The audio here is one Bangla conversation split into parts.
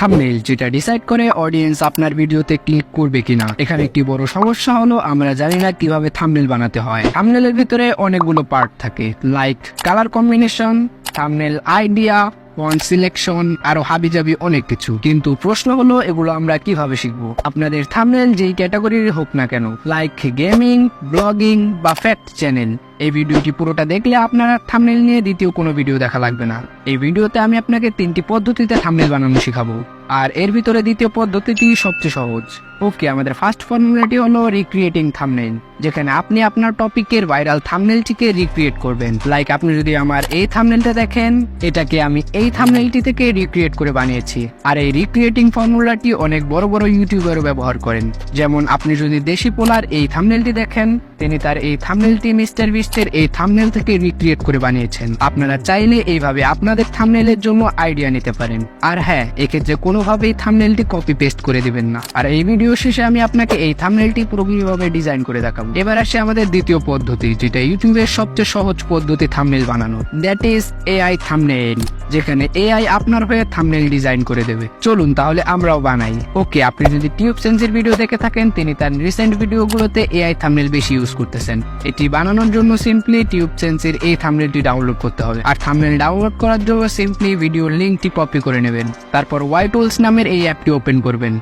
থাম্বনেল যেটা ডিসাইড করে অডিয়েন্স আপনার ভিডিওতে ক্লিক করবে কিনা। এখানে একটি বড় সমস্যা হলো, আমরা জানি না কীভাবে থাম্বনেল বানাতে হয়। থাম্বনেলের ভিতরে অনেকগুলো পার্ট থাকে like colour combination thumbnail idea selection আরও হাবিজাবি অনেক কিছু। কিন্তু প্রশ্ন হলো, এগুলো আমরা কীভাবে শিখব? আপনাদের থাম্বনেল যেই ক্যাটাগরির হোক না কেন লাইক গেমিং ব্লগিং বা ফ্যাক্ট চ্যানেল এই ভিডিওটি পুরোটা দেখলে আপনার থামনেল নিয়ে দ্বিতীয় কোনো ভিডিও দেখা লাগবে না। এই ভিডিওতে আমি আপনাকে তিনটি পদ্ধতিতে থামনেল বানানো শেখাবো। আর এর ভিতরে দ্বিতীয় পদ্ধতিটি সবচেয়ে সহজ। ওকে, আমাদের ফার্স্ট ফর্মুলাটি হলো রিক্রিয়েটিং থামনেল যেখানে আপনি আপনার টপিকের ভাইরাল থামনেলটিকে রিক্রিয়েট করবেন। লাইক আপনি যদি আমার এই থামনেলটা দেখেন, এটাকে আমি এই থামনেলটি থেকে রিক্রিয়েট করে বানিয়েছি। আর এই রিক্রিয়েটিং ফর্মুলাটি অনেক বড় বড় ইউটিউবারও ব্যবহার করেন। যেমন আপনি যদি দেশি পোলার এই থামনেলটি দেখেন তিনি তার এই থাম্বনেলটি মিস্টার বিস্টের এই থাম্বনেল থেকে রিক্রিয়েট করে বানিয়েছেন। আপনারা চাইলে এইভাবে আপনাদের থাম্বনেলের জন্য আইডিয়া নিতে পারেন। আর হ্যাঁ এক্ষেত্রে কোনোভাবেই থাম্বনেলটি কপি পেস্ট করে দিবেন না। আর এই ভিডিও শেষে আমি আপনাকে এই থাম্বনেলটি পুরোপুরিভাবে ডিজাইন করে দেখাবো। এবার আসে আমাদের দ্বিতীয় পদ্ধতি, যেটা ইউটিউবের সবচেয়ে সহজ পদ্ধতি থাম্বনেল বানানো। দ্যাট ইজ এআই থামনেল যেখানে এআই আপনার হয়ে থামনেল ডিজাইন করে দেবে। চলুন তাহলে আমরাও বানাই। ওকে, আপনি যদি টিউব সেন্সের ভিডিও দেখে থাকেন, তিনি তার রিসেন্ট ভিডিওগুলোতে এআই থামনেল বেশি ইউজ করতেছেন। এটি বানানোর জন্য সিম্পলি টিউব সেন্সের এই থামনেলটি ডাউনলোড করতে হবে। আর থামনেল ডাউনলোড করার জন্য সিম্পলি ভিডিওর লিঙ্কটি কপি করে নেবেন। তারপর ওয়াই টুলস নামের এই অ্যাপটি ওপেন করবেন।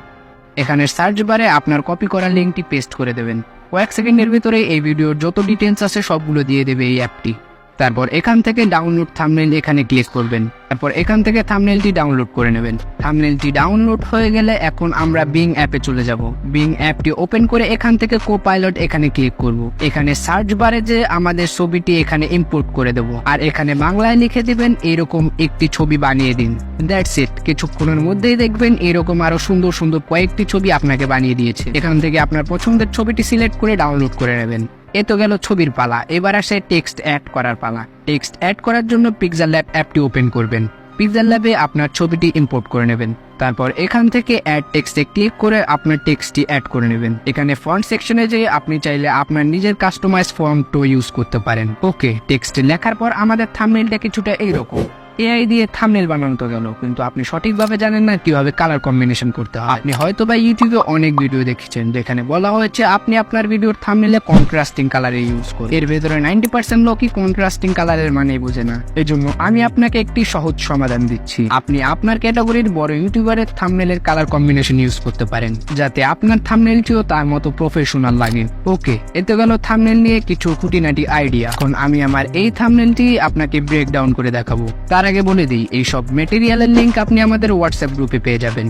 এখানে সার্চ বারে আপনার কপি করা লিঙ্কটি পেস্ট করে দেবেন। কয়েক সেকেন্ডের ভিতরে এই ভিডিওর যত ডিটেলস আছে সবগুলো দিয়ে দেবে এই অ্যাপটি তারপর এখান থেকে ডাউনলোড থামনেল এখানে ক্লিক করবেন। তারপর এখান থেকে থামনেলটি ডাউনলোড করে নেবেন। থামনেলটি ডাউনলোড হয়ে গেলে এখন আমরা বিং অ্যাপে চলে যাব। বিং অ্যাপটি ওপেন করে এখান থেকে কো পাইলট এখানে ক্লিক করব। এখানে সার্চ বারে যে আমাদের ছবিটি এখানে ইম্পোর্ট করে দেব। আর এখানে বাংলায় লিখে দিবেন, এরকম একটি ছবি বানিয়ে দিন। দ্যাটস ইট কিছুক্ষণের মধ্যেই দেখবেন এরকম আরও সুন্দর সুন্দর কয়েকটি ছবি আপনাকে বানিয়ে দিয়েছে। এখান থেকে আপনার পছন্দের ছবিটি সিলেক্ট করে ডাউনলোড করে নেবেন। এ তো গেল ছবির পালা। এবার আসে টেক্সট অ্যাড করার পালা। টেক্সট অ্যাড করার জন্য পিকজার ল্যাব অ্যাপটি ওপেন করবেন। পিকজার ল্যাবে আপনার ছবিটি ইম্পোর্ট করে নেবেন। তারপর এখান থেকে অ্যাড টেক্সটে ক্লিক করে আপনার টেক্সটটি অ্যাড করে নেবেন। এখানে ফন্ট সেকশনে যেয়ে আপনি চাইলে আপনার নিজের কাস্টমাইজ ফন্টও ইউজ করতে পারেন। ওকে টেক্সট লেখার পর আমাদের থাম্বনেলটা কিছুটা এইরকম। এআই দিয়ে থামনেল বানানো তো গেল, কিন্তু আপনি সঠিকভাবে জানেন না কীভাবে কালার কম্বিনেশন করতে হয়। আপনি হয়তো বা ইউটিউবে অনেক ভিডিও দেখেছেন, যেখানে বলা হয়েছে আপনি আপনার ভিডিওর থামনেলে কন্ট্রাস্টিং কালারে ইউজ করুন। এর ভেতরে নাইনটি পার্সেন্ট লোকই কন্ট্রাস্টিং কালারের মানে বোঝে না। এজন্য আমি আপনাকে একটি সহজ সমাধান দিচ্ছি। আপনি আপনার ক্যাটাগরির বড় ইউটিউবারের থামনেলের কালার কম্বিনেশন ইউজ করতে পারেন, যাতে আপনার থামনেলটিও তার মতো প্রফেশনাল লাগে। ওকে এতে গেল থামনেল নিয়ে কিছু খুঁটিনাটি আইডিয়া এখন আমি আমার এই থামনেলটি আপনাকে ব্রেক ডাউন করে দেখাবো। তার আগে বলে দিই, এই সব মেটেরিয়ালের লিংক আপনি আমাদের হোয়াটসঅ্যাপ গ্রুপে পেয়ে যাবেন।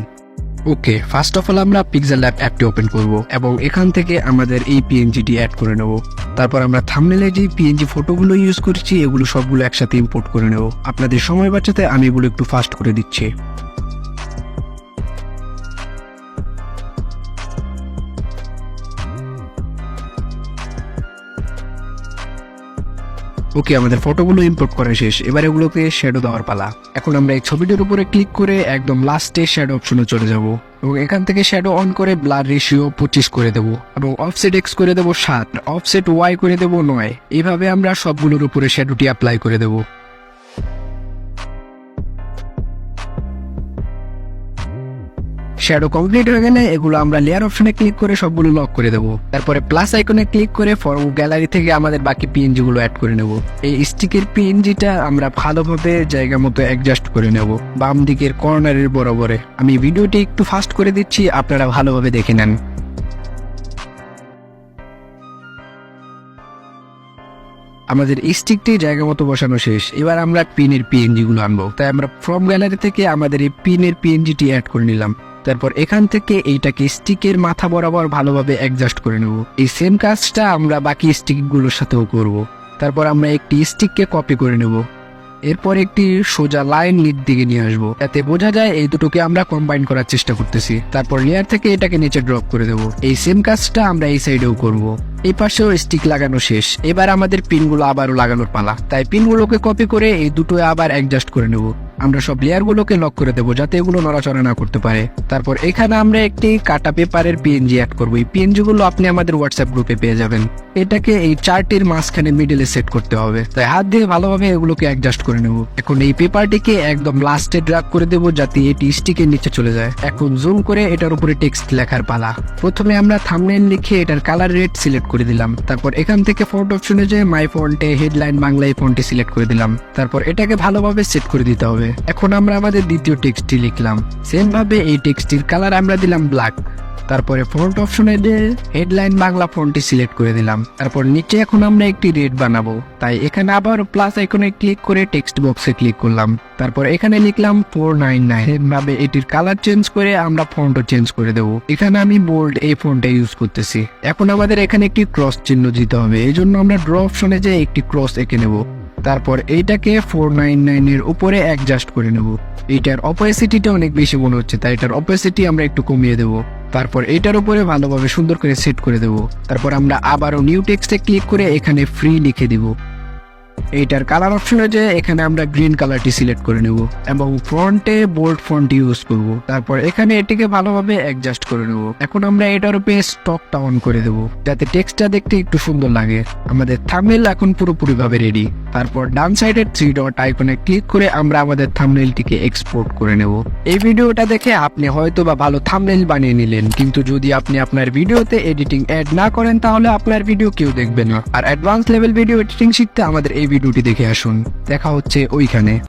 ওকে ফার্স্ট অফ অল আমরা পিক্সেল ল্যাব অ্যাপটি ওপেন করব এবং এখান থেকে আমাদের এই পিএনজিটি অ্যাড করে নেব। তারপর আমরা থামনেলে যে পিএনজি ফটোগুলো ইউজ করছি, এগুলো সবগুলো একসাথে ইম্পোর্ট করে নেব। আপনাদের সময় বাঁচাতে আমি এগুলো একটু ফাস্ট করে দিচ্ছি। ওকে, আমাদের ফটোগুলো ইম্পোর্ট করা শেষ। এবার এগুলোকে শ্যাডো দেওয়ার পালা। এখন আমরা এই ছবিটির উপরে ক্লিক করে একদম লাস্টে শ্যাডো অপশনে চলে যাব। এবং এখান থেকে শ্যাডো অন করে ব্লার রেশিও পঁচিশ করে দেবো। এবং অফসেট এক্স করে দেবো সাত অফসেট ওয়াই করে দেবো নয়। এভাবে আমরা সবগুলোর উপরে শ্যাডোটি অ্যাপ্লাই করে দেবো। শ্যাডো কমপ্লিট হয়ে গেলে এগুলো আমরা লেয়ার অপশনে ক্লিক করে সবগুলো লক করে দেবো। তারপরে প্লাস আইকনে ক্লিক করে ফর্ম গ্যালারি থেকে আমাদের বাকি পিএনজি গুলো অ্যাড করে নেব। এই স্টিকের পিএনজিটা আমরা ভালোভাবে জায়গা মতো অ্যাডজাস্ট করে নেব বাম দিকের কর্নারের বরাবরে। আমি ভিডিওটি একটু ফাস্ট করে দিচ্ছি, আপনারা ভালোভাবে দেখে নেন। আমাদের স্টিকটি জায়গা মতো বসানো শেষ। এবার আমরা পিনের পিএনজি গুলো আনব। তাই আমরা ফ্রম গ্যালারি থেকে আমাদের এই পিনের পিএনজিটি অ্যাড করে নিলাম। তারপর এখান থেকে এইটাকে স্টিকের মাথা বরাবর ভালোভাবে অ্যাডজাস্ট করে নেব। এই সেম কাজটা আমরা বাকি স্টিকগুলোর সাথেও করব। তারপর আমরা একটি স্টিককে কপি করে নেব। এরপর একটি সোজা লাইন নিট দিকে নিয়ে আসব। এতে বোঝা যায় এই দুটোকে আমরা কম্বাইন করার চেষ্টা করতেছি। তারপর লেয়ার থেকে এটাকে নিচে ড্রপ করে দেবো। এই সেম কাজটা আমরা এই সাইডেও করব। এই পাশেও স্টিক লাগানো শেষ। এবার আমাদের পিনগুলো আবারও লাগানোর পালা। তাই পিনগুলোকে কপি করে এই দুটো আবার অ্যাডজাস্ট করে নেব। আমরা সব লেয়ারগুলোকে লক করে দেবো যাতে এগুলো নড়াচড়া না করতে পারে। তারপর এখানে আমরা একটি কাটা পেপারের পিএনজি অ্যাড করব। এই পিএনজি গুলো আপনি আমাদের হোয়াটসঅ্যাপ গ্রুপে পেয়ে যাবেন। এটাকে এই চারটির মাঝখানে মিডলে সেট করতে হবে। তাই হাত দিয়ে ভালোভাবে এগুলোকে অ্যাডজাস্ট করে নেব। এখন এই পেপারটিকে একদম লাস্টে ড্রাগ করে দেবো যাতে এটি স্টিকের নিচে চলে যায়। এখন জুম করে এটার উপরে টেক্সট লেখার পালা। প্রথমে আমরা থামনেল লিখে এটার কালার রেড সিলেক্ট করে দিলাম। তারপর এখান থেকে ফন্ট অপশনে যে মাই ফন্টে হেডলাইন বাংলায় ফন্টে সিলেক্ট করে দিলাম। তারপর এটাকে ভালোভাবে সেট করে দিতে হবে। এখন আমরা আমাদের দ্বিতীয় টেক্সটটি লিখলাম। সেম ভাবে এই টেক্সটির কালার আমরা দিলাম ব্ল্যাক। তারপরে ফন্ট অপশনে যে হেডলাইন বাংলা ফন্টটি সিলেক্ট করে দিলাম। তারপর নিচে এখন আমরা একটি রেড বানাবো। তাই এখানে আবার প্লাস আইকনে ক্লিক করে টেক্সট বক্সে ক্লিক করলাম। তারপর এখানে লিখলাম ফোর নাইন নাইন। ভাবে এটির কালার চেঞ্জ করে আমরা ফন্টও চেঞ্জ করে দেবো। এখানে আমি বোল্ড এই ফন্টটা ইউজ করতেছি। এখন আমাদের এখানে একটি ক্রস চিহ্ন দিতে হবে। এই জন্য আমরা ড্র অপশনে যে একটি ক্রস এঁকে নেব। তারপর এইটাকে ফোর নাইন নাইনের উপরে অ্যাডজাস্ট করে নেব। এইটার অপোসিটিটা অনেক বেশি মনে হচ্ছে, তাই এটার অপোসিটি আমরা একটু কমিয়ে দেবো। তারপর এটার উপরে ভালোভাবে সুন্দর করে সেট করে দেব। তারপর আমরা আবারও নিউ টেক্সটে ক্লিক করে এখানে ফ্রি লিখে দিব। এইটার কালার অপশনে যে এখানে আমরা গ্রিন কালারটি সিলেক্ট করে নেব এবং ফ্রন্টে বোল্ড ফন্ট ইউজ করব। তারপর এখানে এটিকে ভালোভাবে অ্যাডজাস্ট করে নেব। এখন আমরা এটার উপরে স্টকটা অন করে দেব, যাতে টেক্সটটা দেখতে একটু সুন্দর লাগে। আমাদের থাম্বনেল এখন পুরোপুরিভাবে রেডি তারপর ডান সাইডের থ্রি ডট আইকনে ক্লিক করে আমরা আমাদের থাম্বনেলটিকে এক্সপোর্ট করে নেব। এই ভিডিওটা দেখে আপনি হয়তো বা ভালো থাম্বনেল বানিয়ে নিলেন, কিন্তু যদি আপনি আপনার ভিডিওতে এডিটিং অ্যাড না করেন, তাহলে আপনার ভিডিও কেউ দেখবে না। আর অ্যাডভান্স লেভেল ভিডিও এডিটিং শিখতে আমাদের এই ভিডিওটি দেখে আসুন। দেখা হচ্ছে ওইখানে।